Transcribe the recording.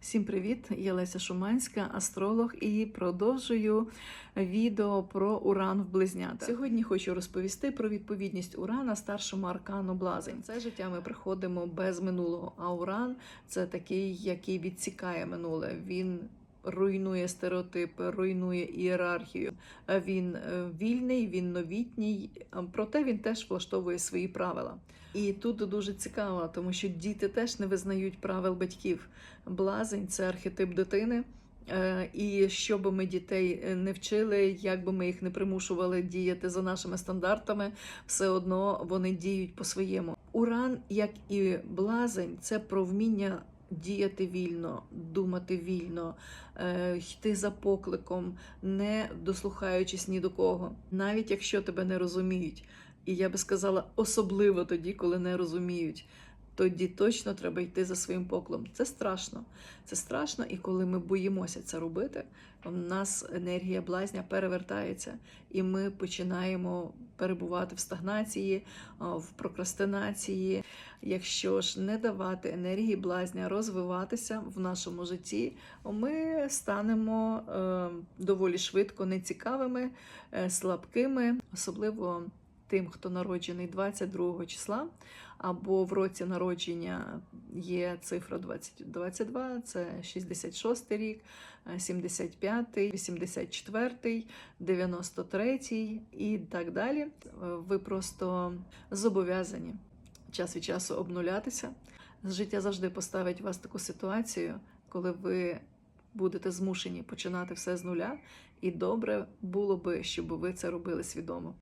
Всім привіт! Я Леся Шуманська, астролог, і продовжую відео про Уран в близнятах. Сьогодні хочу розповісти про відповідність Урана старшому аркану Блазень. Це життя ми приходимо без минулого. А Уран це такий, який відсікає минуле. Він руйнує стереотипи, руйнує ієрархію. Е, Він е, вільний, він новітній, проте він теж влаштовує свої правила. І тут дуже цікаво, тому що діти теж не визнають правил батьків. Блазень це архетип дитини. Е, І що би ми дітей е, не вчили, як би ми їх не примушували діяти за нашими стандартами, все одно вони діють по-своєму. Уран, як і блазень, це про вміння діяти вільно, думати вільно, е, йти за покликом, не дослухаючись ні до кого, навіть якщо тебе не розуміють. І я би сказала, особливо тоді, коли не розуміють. Тоді точно треба йти за своїм поклом. Це страшно. Це страшно, і коли ми боїмося це робити, в нас енергія блазня перевертається, і ми починаємо перебувати в стагнації, в прокрастинації. Якщо ж не давати енергії блазня розвиватися в нашому житті, ми станемо е, доволі швидко нецікавими, е, слабкими, особливо тим, хто народжений 22 числа, або в році народження є цифра 20, 22, це 66 рік, е, 75, 84, 93 і так далі. Ви просто зобов'язані час від часу обнулятися. Життя завжди поставить вас в таку ситуацію, коли ви будете змушені починати все з нуля, і добре було би, щоб ви це робили свідомо.